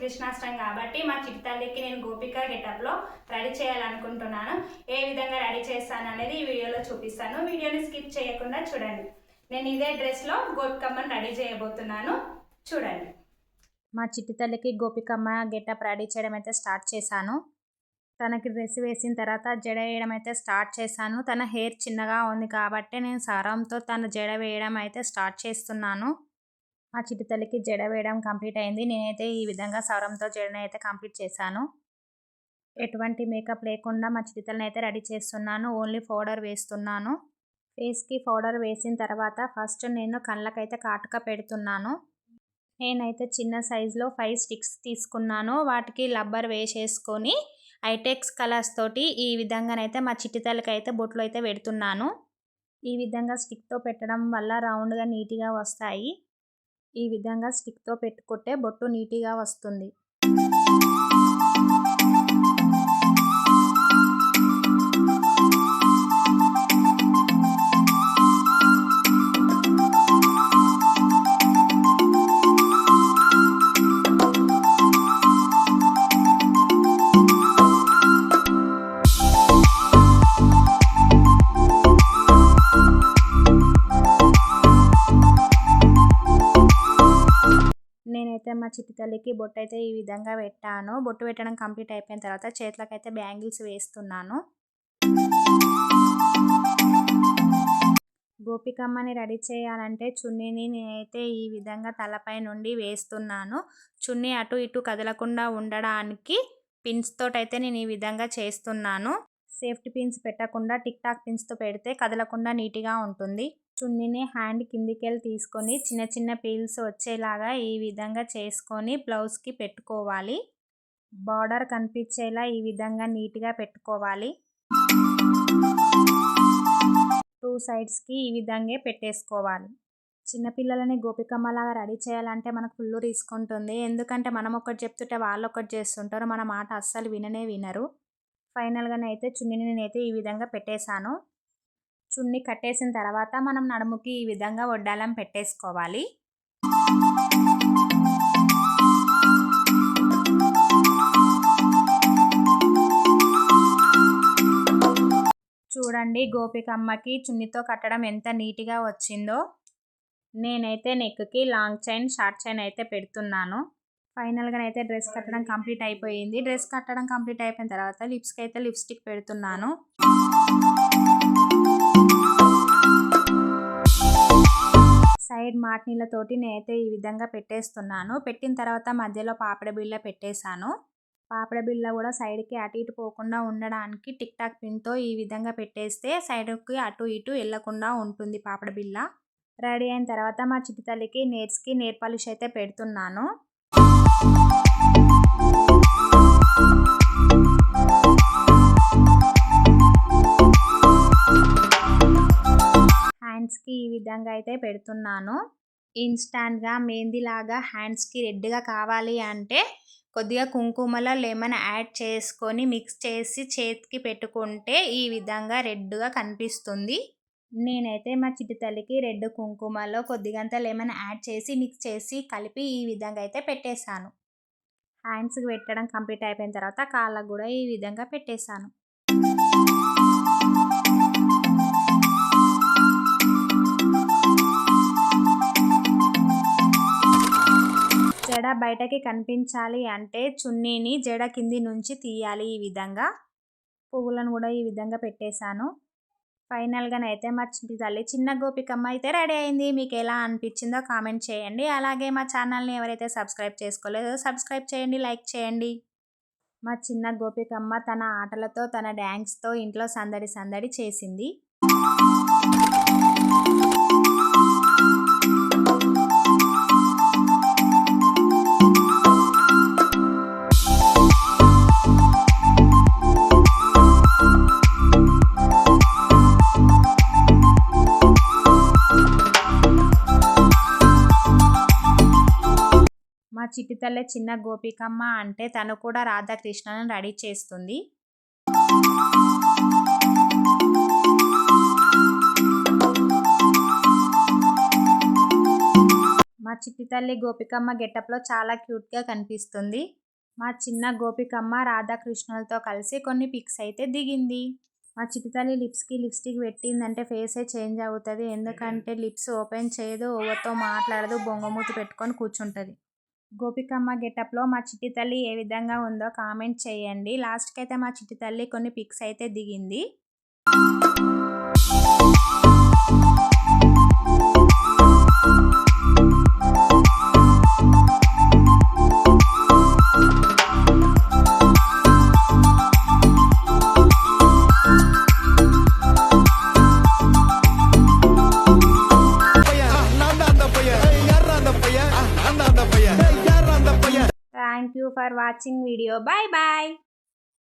కృష్ణాష్టం కాబట్టి మా చిట్టి తల్లికి నేను గోపిక గెటప్లో రెడీ చేయాలనుకుంటున్నాను. ఏ విధంగా రెడీ చేస్తాను అనేది ఈ వీడియోలో చూపిస్తాను. వీడియోని స్కిప్ చేయకుండా చూడండి. నేను ఇదే డ్రెస్లో గోపికమ్మను రెడీ చేయబోతున్నాను. చూడండి. మా చిట్టితల్లికి గోపికమ్మ గెటప్ రెడీ చేయడం అయితే స్టార్ట్ చేశాను. తనకి డ్రెస్ వేసిన తర్వాత జడ వేయడం అయితే స్టార్ట్ చేశాను. తన హెయిర్ చిన్నగా ఉంది కాబట్టి నేను సరంతో తన జడ వేయడం అయితే స్టార్ట్ చేస్తున్నాను. మా చిటితల్లికి జడ వేయడం కంప్లీట్ అయింది. నేనైతే ఈ విధంగా సవరంతో జడని అయితే కంప్లీట్ చేశాను. ఎటువంటి మేకప్ లేకుండా మా చిట్టి అయితే రెడీ చేస్తున్నాను. ఓన్లీ పౌడర్ వేస్తున్నాను. ఫేస్కి పౌడర్ వేసిన తర్వాత ఫస్ట్ నేను కళ్ళకైతే కాటుక పెడుతున్నాను. నేనైతే చిన్న సైజులో ఫైవ్ స్టిక్స్ తీసుకున్నాను. వాటికి లబ్బర్ వేసేసుకొని ఐటెక్స్ కలర్స్ తోటి ఈ విధంగానైతే మా చిట్టితలకి అయితే బొట్లు అయితే పెడుతున్నాను. ఈ విధంగా స్టిక్తో పెట్టడం వల్ల రౌండ్గా నీట్గా వస్తాయి. ఈ విధంగా స్టిక్తో పెట్టుకుంటే బొట్టు నీట్గా వస్తుంది. మా చిట్టి తల్లికి బొట్టు అయితే ఈ విధంగా పెట్టాను. బొట్టు పెట్టడం కంప్లీట్ అయిపోయిన తర్వాత చేతులకైతే బ్యాంగిల్స్ వేస్తున్నాను. గోపికమ్మని రెడీ చేయాలంటే చున్నీని నేనైతే ఈ విధంగా తలపై నుండి వేస్తున్నాను. చున్నీ అటు ఇటు కదలకుండా ఉండడానికి పిన్స్ తోటైతే నేను ఈ విధంగా చేస్తున్నాను. సేఫ్టీ పిన్స్ పెట్టకుండా టిక్ టాక్ పిన్స్తో పెడితే కదలకుండా నీట్గా ఉంటుంది. చున్నీని హ్యాండ్ కిందికెళ్ళి తీసుకొని చిన్న చిన్న పీల్స్ వచ్చేలాగా ఈ విధంగా చేసుకొని బ్లౌజ్కి పెట్టుకోవాలి. బార్డర్ కనిపించేలా ఈ విధంగా నీట్గా పెట్టుకోవాలి. టూ సైడ్స్కి ఈ విధంగా పెట్టేసుకోవాలి. చిన్నపిల్లలని గోపికమ్మలాగా రెడీ చేయాలంటే మనకు ఫుల్ తీసుకుంటుంది ఎందుకంటే మనం ఒకటి చెప్తుంటే వాళ్ళు ఒకటి చేస్తుంటారు. మన మాట అస్సలు విననే వినరు. ఫైనల్గానైతే చున్నీని నేనైతే ఈ విధంగా పెట్టేశాను. చున్నీ కట్టేసిన తర్వాత మనం నడుముకి ఈ విధంగా వడ్డాలం పెట్టేసుకోవాలి. చూడండి గోపికమ్మకి చున్నీతో కట్టడం ఎంత నీట్గా వచ్చిందో. నేనైతే నెక్కి లాంగ్ చైన్ షార్ట్ చైన్ అయితే పెడుతున్నాను. ఫైనల్గా అయితే డ్రెస్ కట్టడం కంప్లీట్ అయిపోయింది. డ్రెస్ కట్టడం కంప్లీట్ అయిపోయిన తర్వాత లిప్స్కి అయితే లిప్స్టిక్ పెడుతున్నాను. సైడ్ మాట్నీలతోటి నేనైతే ఈ విధంగా పెట్టేస్తున్నాను. పెట్టిన తర్వాత మధ్యలో పాపడ బిళ్ళ పెట్టేశాను. పాపడ బిళ్ళ కూడా సైడ్కి అటు ఇటు పోకుండా ఉండడానికి టిక్ టాక్ పిన్తో ఈ విధంగా పెట్టేస్తే సైడ్కి అటు ఇటు వెళ్ళకుండా ఉంటుంది పాపడ బిళ్ళ. రెడీ అయిన తర్వాత మా చిట్టి తల్లికి నేర్స్కి నేర్ పాలిష్ అయితే పెడుతున్నాను. హ్యాండ్స్కి ఈ విధంగా అయితే పెడుతున్నాను. ఇన్స్టాంట్గా మెహందీలాగా హ్యాండ్స్కి రెడ్గా కావాలి అంటే కొద్దిగా కుంకుమలో లెమన్ యాడ్ చేసుకొని మిక్స్ చేసి చేతికి పెట్టుకుంటే ఈ విధంగా రెడ్గా కనిపిస్తుంది. నేనైతే మా చిట్టి తల్లికి రెడ్ కుంకుమలో కొద్దిగంత లెమన్ యాడ్ చేసి మిక్స్ చేసి కలిపి ఈ విధంగా అయితే పెట్టేశాను. హ్యాండ్స్కి పెట్టడం కంప్లీట్ అయిపోయిన తర్వాత కాళ్ళకు కూడా ఈ విధంగా పెట్టేశాను. జడ బయటకి కనిపించాలి అంటే చున్నీని జడ కింది నుంచి తీయాలి ఈ విధంగా. పువ్వులను కూడా ఈ విధంగా పెట్టేశాను. ఫైనల్గానైతే మా తల్లి చిన్న గోపికమ్మ అయితే రెడీ అయింది. మీకు ఎలా అనిపించిందో కామెంట్ చేయండి. అలాగే మా ఛానల్ని ఎవరైతే సబ్స్క్రైబ్ చేసుకోలేదో సబ్స్క్రైబ్ చేయండి లైక్ చేయండి. మా చిన్న గోపికమ్మ తన ఆటలతో తన డ్యాన్స్తో ఇంట్లో సందడి సందడి చేసింది. మా చిట్టితల్లె చిన్న గోపికమ్మ అంటే తను కూడా రాధాకృష్ణను రెడీ చేస్తుంది. మా చిట్టి తల్లి గోపికమ్మ గెటప్లో చాలా క్యూట్గా కనిపిస్తుంది. మా చిన్న గోపికమ్మ రాధాకృష్ణులతో కలిసి కొన్ని పిక్స్ అయితే దిగింది. మా చిట్టి తల్లి లిప్స్కి లిప్స్టిక్ పెట్టిందంటే ఫేసే చేంజ్ అవుతుంది. ఎందుకంటే లిప్స్ ఓపెన్ చేయదు ఓవర్తో మాట్లాడదు బొంగమూతి పెట్టుకొని కూర్చుంటుంది. గోపికమ్మ గెటప్లో మా చిట్టి తల్లి ఏ విధంగా ఉందో కామెంట్ చేయండి. లాస్ట్కి అయితే మా చిట్టి తల్లి కొన్ని పిక్స్ అయితే దిగింది. for watching video. Bye bye.